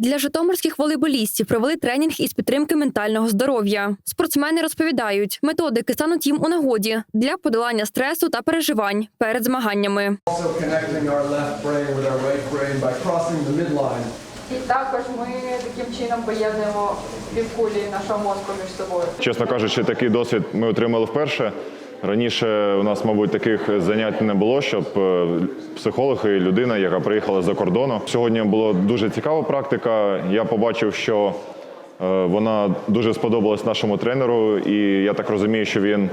Для житомирських волейболістів провели тренінг із підтримки ментального здоров'я. Спортсмени розповідають, методики стануть їм у нагоді для подолання стресу та переживань перед змаганнями. І також ми таким чином поєднуємо півкулі нашого мозку між собою. Чесно кажучи, такий досвід ми отримали вперше. Раніше у нас, мабуть, таких занять не було, щоб е, психолог і людина, яка приїхала за кордону. Сьогодні була дуже цікава практика. Я побачив, що е, вона дуже сподобалась нашому тренеру, і я так розумію, що він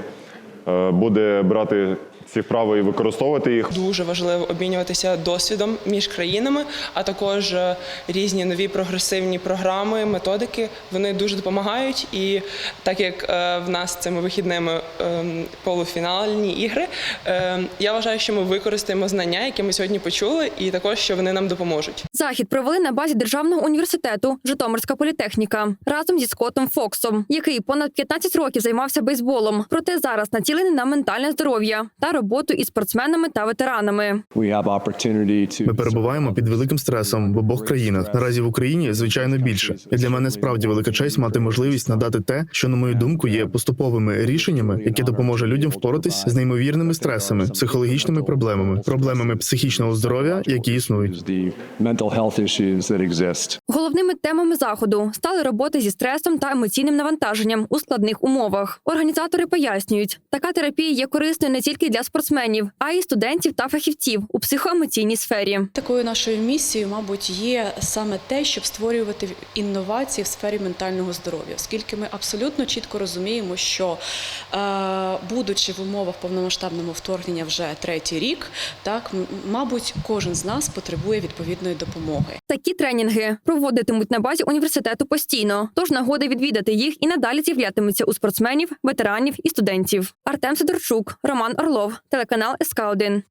е, буде брати ці вправи і використовувати їх. Дуже важливо обмінюватися досвідом між країнами, а також е, різні нові прогресивні програми, методики. Вони дуже допомагають. І так як е, в нас цими вихідними ем, полуфінальні ігри, ем, я вважаю, що ми використаємо знання, які ми сьогодні почули, і також що вони нам допоможуть. Захід провели на базі державного університету Житомирська політехніка разом зі Скоттом Фоксом, який понад 15 років займався бейсболом. Проте зараз націлений на ментальне здоров'я та роботу із спортсменами та ветеранами. Ми перебуваємо під великим стресом в обох країнах. Наразі в Україні звичайно більше. І для мене справді велика честь мати можливість надати те, що на мою думку є поступовими рішеннями, які допоможе людям впоратись з неймовірними стресами, психологічними проблемами, проблемами психічного здоров'я, які існують. Mental health issues that exist. Головними темами заходу стали роботи зі стресом та емоційним навантаженням у складних умовах. Організатори пояснюють, така терапія є корисною не тільки для спортсменів, а й студентів та фахівців у психоемоційній сфері. Такою нашою місією, мабуть, є саме те, щоб створювати інновації в сфері ментального здоров'я, оскільки ми абсолютно чітко розуміємо, що е, будучи в умовах повномасштабного вторгнення вже третій рік, так мабуть, кожен з нас потребує відповідної допомоги. Такі тренінги проводитимуть на базі університету постійно, тож нагоди відвідати їх і надалі з'являтимуться у спортсменів, ветеранів і студентів. Артем Сидорчук, Роман Орлов, телеканал СК 1